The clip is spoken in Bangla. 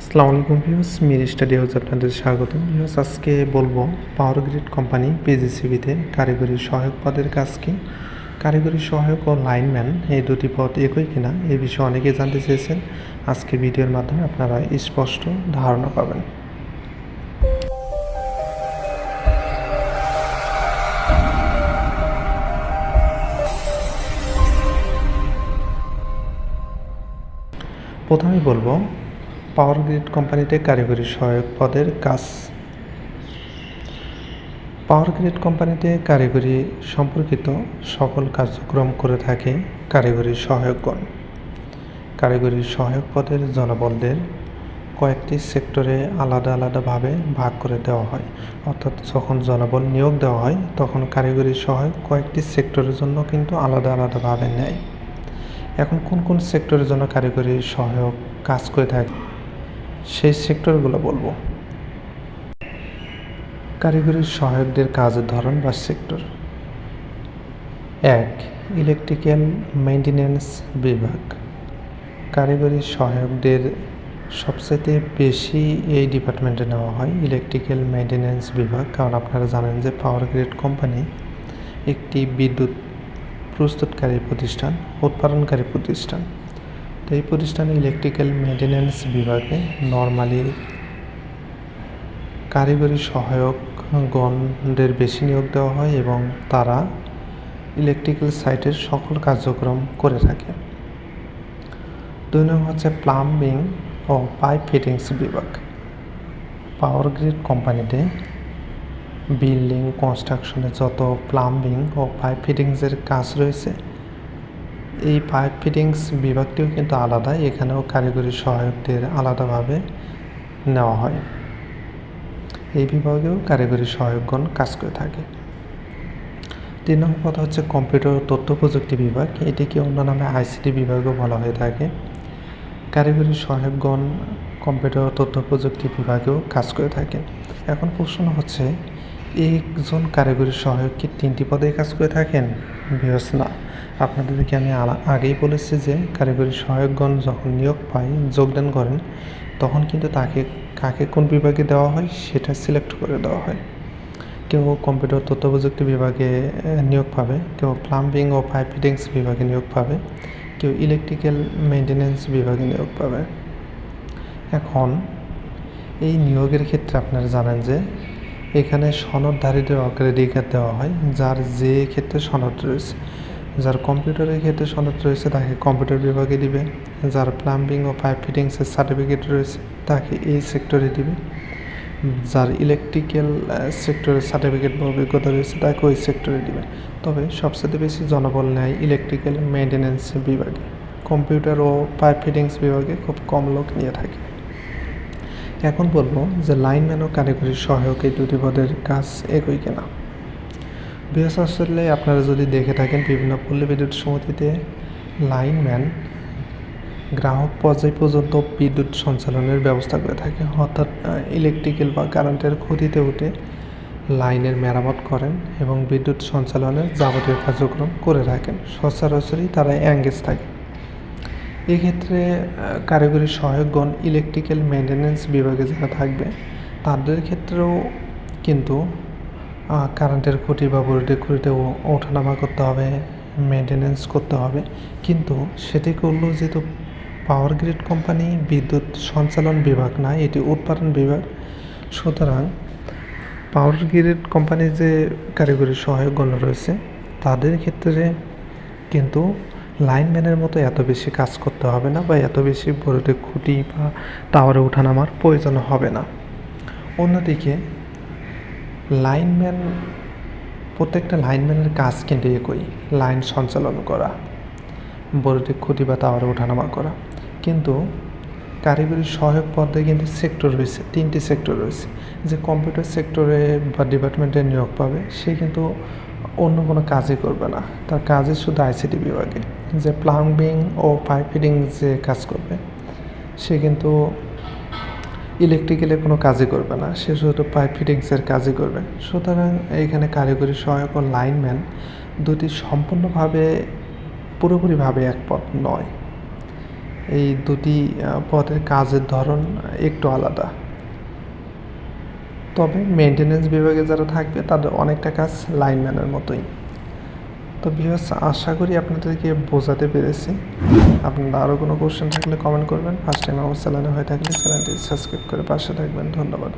আসসালামু আলাইকুম ভিউস মির স্টাডি হাউস আপনাদের স্বাগতম। ভিউস আজকে বলব পাওয়ার গ্রিড কোম্পানি পিজিসিবিতে কারিগরি সহায়ক পদের কাজ কি? কারিগরি সহায়ক ও লাইনম্যান, এই দুটি পদ একই কিনা? এই বিষয়ে অনেকেই জানতে চেয়েছেন। আজকে ভিডিওর মাধ্যমে আপনারা স্পষ্ট ধারণা পাবেন। প্রথমেই বলব পাওয়ার গ্রিড কোম্পানিতে কারিগরি সহায়ক পদের কাজ। পাওয়ার গ্রিড কোম্পানিতে কারিগরি সম্পর্কিত সকল কার্যক্রম করে থাকে কারিগরি সহায়কগণ। কারিগরি সহায়ক পদের জনবলদের কয়েকটি সেক্টরে আলাদা আলাদাভাবে ভাগ করে দেওয়া হয়। অর্থাৎ যখন জনবল নিয়োগ দেওয়া হয়, তখন কারিগরি সহায়ক কয়েকটি সেক্টরের জন্য কিন্তু আলাদা আলাদাভাবে নেয়। এখন কোন কোন সেক্টরের জন্য কারিগরি সহায়ক কাজ করে থাকে? সেই সেক্টরগুলো বলব। কারিগরি সহায়কদের কাজের ধরন বা সেক্টর। এক, ইলেকট্রিক্যাল মেইনটেনেন্স বিভাগ। কারিগরি সহায়কদের সবচেয়ে বেশি এই ডিপার্টমেন্টে নেওয়া হয় ইলেকট্রিক্যাল মেইনটেনেন্স বিভাগ, কারণ আপনারা জানেন যে পাওয়ার গ্রিড কোম্পানি একটি বিদ্যুৎ প্রস্তুতকারী প্রতিষ্ঠান, উৎপাদনকারী প্রতিষ্ঠান। তো এই প্রতিষ্ঠানে ইলেকট্রিক্যাল মেনটেন্যান্স বিভাগে নর্মালি কারিগরি সহায়কগণদের বেশি নিয়োগ দেওয়া হয় এবং তারা ইলেকট্রিক্যাল সাইটের সকল কার্যক্রম করে থাকে। দুই নম্বর হচ্ছে প্লাম্বিং ও পাইপ ফিটিংস বিভাগ। পাওয়ার গ্রিড কোম্পানিতে বিল্ডিং কনস্ট্রাকশনে যত প্লাম্বিং ও পাইপ ফিটিংসের কাজ রয়েছে এই পাইপ ফিটিংস বিভাগটিও কিন্তু আলাদা। এখানেও কারিগরি সহায়কদের আলাদাভাবে নেওয়া হয়। এই বিভাগেও কারিগরি সহায়কগণ কাজ করে থাকে। তিন নম্বর কথা হচ্ছে কম্পিউটার তথ্য প্রযুক্তি বিভাগ। এটিকে অন্য নামে আইসিটি বিভাগও বলা হয়ে থাকে। কারিগরি সহায়কগণ কম্পিউটার তথ্য প্রযুক্তি বিভাগেও কাজ করে থাকেন এখন প্রশ্ন হচ্ছে, একজন কারিগরি সহায়ক কি তিনটি পদে কাজ করে থাকেন? বিহস না। আপনাদেরকে আমি আগেই বলেছি যে কারিগরি সহায়কগণ যখন নিয়োগ পায়, যোগদান করেন, তখন কিন্তু তাকে, কাকে কোন বিভাগে দেওয়া হয়, সেটা সিলেক্ট করে দেওয়া হয়। কেউ কম্পিউটার তথ্য প্রযুক্তি বিভাগে নিয়োগ পাবে, কেউ প্লাম্বিং ও পাইপ ফিটিংস বিভাগে নিয়োগ পাবে, কেউ ইলেকট্রিক্যাল মেনটেন্যান্স বিভাগে নিয়োগ পাবে। এখন, এই নিয়োগের ক্ষেত্রে আপনারা জানেন যে, এখানে সনদধারীদের অগ্রাধিকার দেওয়া হয়, যার যে ক্ষেত্রে সনদ রয়েছে যার কম্পিউটারের ক্ষেত্রে সনদ রয়েছে, তাকে কম্পিউটার বিভাগে দিবে। যার প্লাম্বিং ও পাইপ ফিটিংসের সার্টিফিকেট রয়েছে, তাকে এই সেক্টরে দিবে। যার ইলেকট্রিক্যাল সেক্টরের সার্টিফিকেট বা অভিজ্ঞতা রয়েছে, তাকে ওই সেক্টরে দিবে। তবে সবচেয়ে বেশি জনবল নেয় ইলেকট্রিক্যাল মেনটেন্যান্স বিভাগে। কম্পিউটার ও পাইপ ফিটিংস বিভাগে খুব কম লোক নিয়ে থাকে। এখন বলব যে লাইনম্যান ও কারিগরি সহায়ক এই দুটি পদের কাজ একই কিনা। বিএস আসলে আপনারা যদি দেখে থাকেন বিভিন্ন পল্লী বিদ্যুৎ সমিতিতে লাইনম্যান গ্রাহক পর্যায় পর্যন্ত বিদ্যুৎ সঞ্চালনের ব্যবস্থা করে থাকে। অর্থাৎ ইলেকট্রিক্যাল বা কারেন্টের ক্ষতিতে উঠে লাইনের মেরামত করেন এবং বিদ্যুৎ সঞ্চালনের যাবতীয় কার্যক্রম করে থাকেন। সচরাচরই তারা অ্যাঙ্গেজ থাকে। এক্ষেত্রে কারিগরি সহায়কগণ ইলেকট্রিক্যাল মেনটেন্যান্স বিভাগে যারা থাকবে, তাদের ক্ষেত্রেও কিন্তু কারেন্টের খুঁটি বা বোর্ডের খুঁটিতে ওঠানামা করতে হবে মেনটেন্যান্স করতে হবে। কিন্তু সেটি করলেও যেহেতু পাওয়ার গ্রিড কোম্পানি বিদ্যুৎ সঞ্চালন বিভাগ না, এটি উৎপাদন বিভাগ, সুতরাং পাওয়ার গ্রিড কোম্পানির যে কারিগরি সহায়কগণ রয়েছে, তাদের ক্ষেত্রে কিন্তু লাইনম্যানের মতো এত বেশি কাজ করতে হবে না বা এত বেশি বোর্ডে খুঁটি বা টাওয়ারে ওঠানামার প্রয়োজন হবে না। অন্যদিকে লাইনম্যান, প্রত্যেকটা লাইনম্যানের কাজ কিন্তু একই। লাইন সঞ্চালন করা বৈদ্যুতিক খুঁটি বা টাওয়ারে ওঠানামা করা। কিন্তু কারিগরি সহায়ক পদে কিন্তু সেক্টর রয়েছে, তিনটি সেক্টর রয়েছে। যে কম্পিউটার সেক্টরে বা ডিপার্টমেন্টে নিয়োগ পাবে, সে কিন্তু অন্য কোনো কাজই করবে না। তার কাজই শুধু আইসিটি বিভাগে। যে প্লাম্বিং ও পাইপ ফিটিং যে কাজ করবে, সে কিন্তু ইলেকট্রিক্যালে কোনো কাজই করবে না। সে শুধু পাইপ ফিটিংসের কাজই করবে। সুতরাং এইখানে কারিগরি সহায়ক ও লাইনম্যান দুটি সম্পূর্ণভাবে, পুরোপুরিভাবে এক পথ নয়। এই দুটি পথের কাজের ধরন একটু আলাদা। তবে মেনটেনেন্স বিভাগে যারা থাকবে, তাদের অনেকটা কাজ লাইনম্যানের মতোই। তো ভিউয়ার্স আশা করি আপনাদেরকে বোঝাতে পেরেছি। আপনারা আরও কোনো কোশ্চেন থাকলে কমেন্ট করবেন। ফার্স্ট টাইম আমার চ্যানেলে হয়ে থাকলে চ্যানেলটি সাবস্ক্রাইব করে পাশে থাকবেন। ধন্যবাদ।